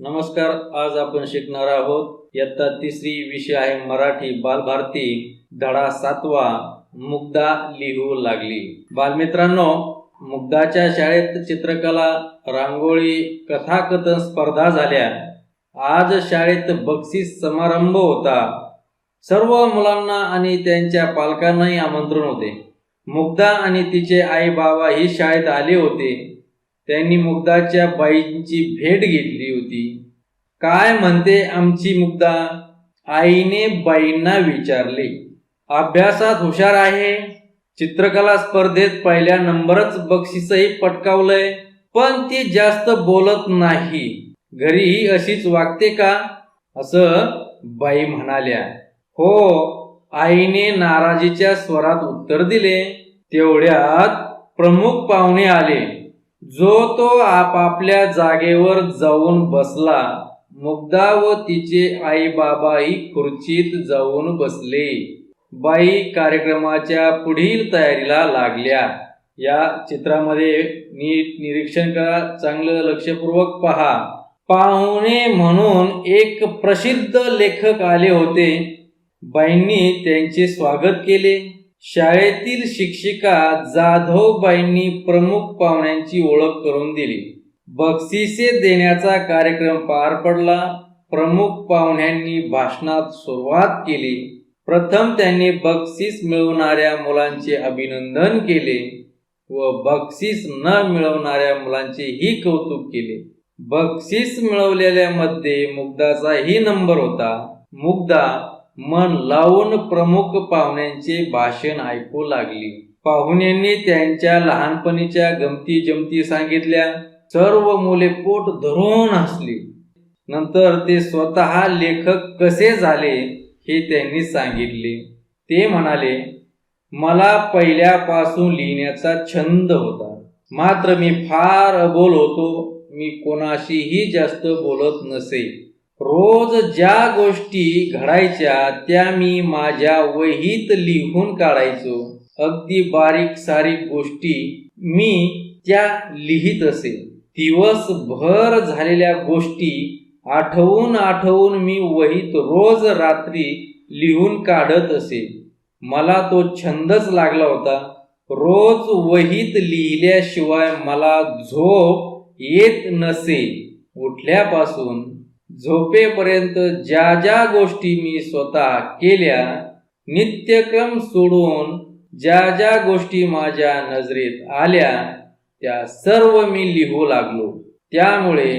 नमस्कार आज आपण शिकणार आहोत. इयत्ता तिसरी विषय आहे मराठी बालभारती. धडा सातवा मुग्धा लिहू लागली. बालमित्रांनो मुग्धाच्या शाळेत चित्रकला रांगोळी कथाकथन स्पर्धा झाल्या. आज शाळेत बक्षीस समारंभ होता. सर्व मुलांना आणि त्यांच्या पालकांनाही आमंत्रण होते. मुग्धा आणि तिचे आई बाबा ही शाळेत आले होते. त्यांनी मुग्धाच्या बाईंची भेट घेतली होती. काय म्हणते आमची मुग्धा? आईने बाईंना विचारले अभ्यासात हुशार आहे? चित्रकला स्पर्धेत पहिल्या नंबरच बक्षीसही पटकावलंय पण ती जास्त बोलत नाही. घरीही अशीच वागते का? असं बाई म्हणाल्या. हो आईने नाराजीच्या स्वरात उत्तर दिले. तेवढ्यात प्रमुख पाहुणे आले. जो तो आपापल्या जागेवर जाऊन बसला मुग्धा व तिचे आई बाबाही खुर्चीत जाऊन बसले. बाई कार्यक्रमाच्या पुढील तयारीला लागल्या. या चित्रामध्ये नीट निरीक्षण करा चांगलं लक्षपूर्वक पहा. पाहुणे म्हणून एक प्रसिद्ध लेखक आले होते. बाईंनी त्यांचे स्वागत केले. शाळेतील शिक्षिका जाधवबाईंनी प्रमुख पाहुण्यांची ओळख करून दिली. बक्षिसे देण्याचा कार्यक्रम पार पडला. प्रमुख पाहुण्यांनी भाषणात सुरुवात केली. प्रथम त्यांनी बक्षीस मिळवणाऱ्या मुलांचे अभिनंदन केले व बक्षीस न मिळवणाऱ्या मुलांचे ही कौतुक केले. बक्षीस मिळवलेल्या मध्ये मुग्धाचाही नंबर होता. मुग्धा मन लावून प्रमुख पाहुण्यांचे भाषण ऐकू लागली. पाहुण्यांनी त्यांच्या लहानपणीच्या गमती जमती सांगितल्या. सर्व मुले पोट धरून हसली. नंतर ते स्वतः लेखक कसे झाले हे त्यांनी सांगितले. ते म्हणाले मला पहिल्यापासून लिहिण्याचा छंद होता. मात्र मी फार अबोल होतो. मी कोणाशीही जास्त बोलत नसे. रोज ज्या गोष्टी घडायच्या त्या मी माझ्या वहीत लिहून काढायचो. अगदी बारीक सारीक गोष्टी मी त्या लिहित असे. दिवसभर झालेल्या गोष्टी आठवून आठवून मी वहीत रोज रात्री लिहून काढत असे. मला तो छंदच लागला होता. रोज वहीत लिहिल्याशिवाय मला झोप येत नसे. उठल्यापासून झोपेपर्यंत ज्या ज्या गोष्टी मी स्वतः केल्या नित्यक्रम सोडून ज्या ज्या गोष्टी माझ्या नजरेत आल्या त्या सर्व मी लिहू लागलो. त्यामुळे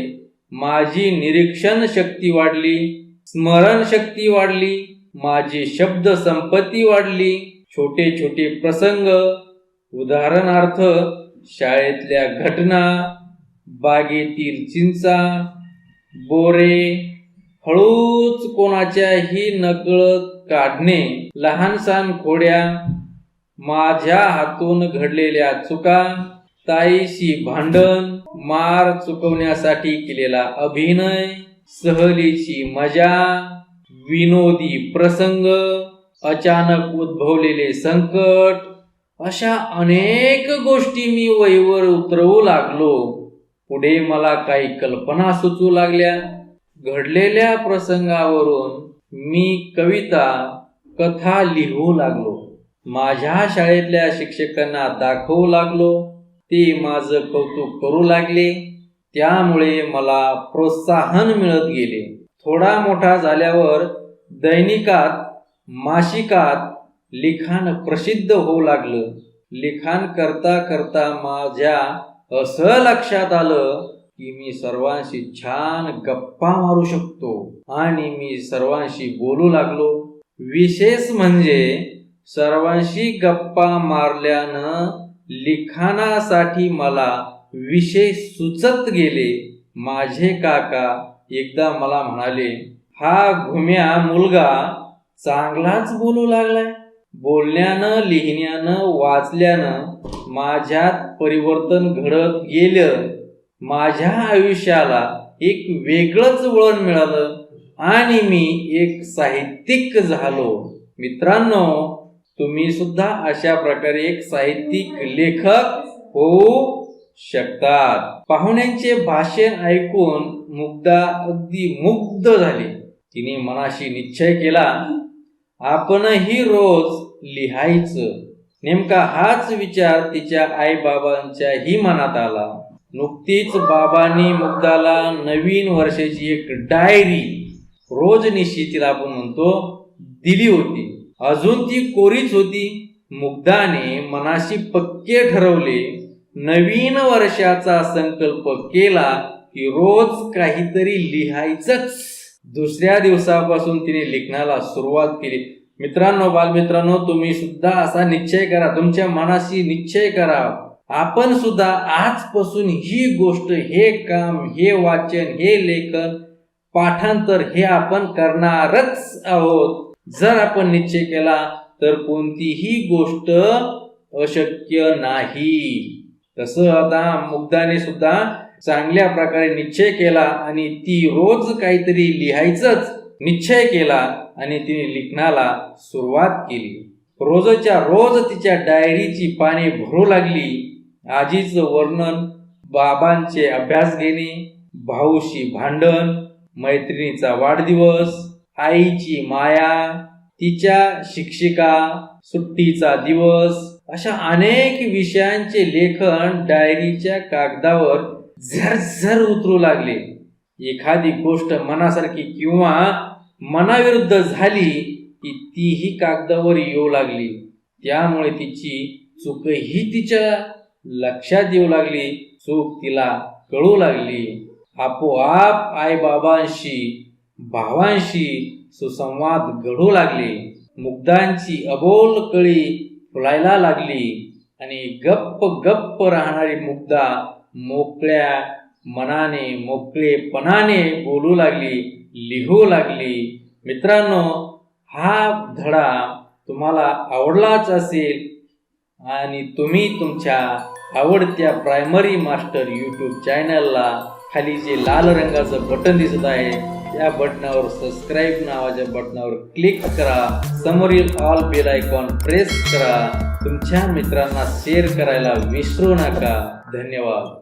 माझी निरीक्षण शक्ती वाढली स्मरण शक्ती वाढली माझी शब्द संपत्ती वाढली. छोटे छोटे प्रसंग उदाहरणार्थ शाळेतल्या घटना बागेतील चिंचा बोरे हळूच कोणाच्याही नकळत काढणे लहानसहान खोड्या माझ्या हातून घडलेल्या चुका ताईशी भांडण मार चुकवण्यासाठी केलेला अभिनय सहलीची मजा विनोदी प्रसंग अचानक उद्भवलेले संकट अशा अनेक गोष्टी मी वहीवर उतरवू लागलो. पुढे मला काही कल्पना सुचू लागल्या. घडलेल्या प्रसंगावरून मी कविता कथा लिहू लागलो. माझ्या शाळेतल्या शिक्षकांना दाखवू लागलो. ते माझं कौतुक करू लागले. त्यामुळे मला प्रोत्साहन मिळत गेले. थोडा मोठा झाल्यावर दैनिकात मासिकात लिखाण प्रसिद्ध होऊ लागलं. लिखाण करता करता माझ्या असं लक्षात आलं की मी सर्वांशी छान गप्पा मारू शकतो आणि मी सर्वांशी बोलू लागलो. विशेष म्हणजे सर्वांशी गप्पा मारल्यानं लिखाणासाठी मला विषय सुचत गेले. माझे काका एकदा मला म्हणाले हा घुम्या मुलगा चांगलाच बोलू लागलाय. बोलण्यानं लिहिण्यानं वाचल्यानं माझ्यात परिवर्तन घडत गेलं. माझ्या आयुष्याला एक वेगळंच वळण मिळालं आणि मी एक साहित्यिक झालो. मित्रांनो तुम्ही सुद्धा अशा प्रकारे एक साहित्यिक लेखक होऊ शकतात. पाहुण्यांचे भाषण ऐकून मुग्धा अगदी मुग्ध झाली. तिने मनाशी निश्चय केला आपणही रोज लिहायचं. नेमका हाच विचार तिच्या आई बाबांच्याही मनात आला. नुकतीच बाबांनी मुग्धाला नवीन वर्षाची एक डायरी रोज निश्चितीला आपण म्हणतो दिली होती. अजून ती कोरीच होती. मुग्धाने मनाशी पक्के ठरवले. नवीन वर्षाचा संकल्प केला की रोज काहीतरी लिहायचंच. दुसऱ्या दिवसापासून तिने लिखणाला सुरुवात केली. मित्रांनो बालमित्रांनो तुम्ही सुद्धा असा निश्चय करा. तुमच्या मनाशी निश्चय करा. आपण सुद्धा आजपासून ही गोष्ट हे काम हे वाचन हे लेखन पाठांतर हे आपण करणारच आहोत. जर आपण निश्चय केला तर कोणतीही गोष्ट अशक्य नाही. तसं आता मुग्धाने सुद्धा चांगल्या प्रकारे निश्चय केला आणि ती रोज काहीतरी लिहायचंच निश्चय केला आणि तिने लिखणाला सुरुवात केली. रोजच्या रोज तिच्या डायरीची पाने भरू लागली. आजीचं वर्णन बाबांचे अभ्यास घेणे भाऊशी भांडण मैत्रिणीचा वाढदिवस आईची माया तिच्या शिक्षिका सुट्टीचा दिवस अशा अनेक विषयांचे लेखन डायरीच्या कागदावर झरझर उतरू लागले. एखादी गोष्ट मनासारखी किंवा मनाविरुद्ध झाली की तीही कागदावर येऊ लागली. त्यामुळे तिची चूकही तिच्या लक्षात येऊ लागली चूक तिला कळू लागली. आपोआप आई बाबांशी भावांशी सुसंवाद घडू लागले. मुग्धांची अबोल कळी फुलायला लागली आणि गप्प गप्प राहणारी मुग्धा मोकळ्या मनाने मोकळेपणाने बोलू लागली लिहू लागली. मित्रांनो हा धडा तुम्हाला आवडलाच असेल आणि तुम्ही तुमच्या आवडत्या प्रायमरी मास्टर यूट्यूब चॅनलला खाली जे लाल रंगाचं बटन दिसत आहे त्या बटनावर सबस्क्राईब नावाच्या बटनावर क्लिक करा. समोरील ऑल बेल आयकॉन प्रेस करा. तुमच्या मित्रांना शेअर करायला विसरू नका. धन्यवाद.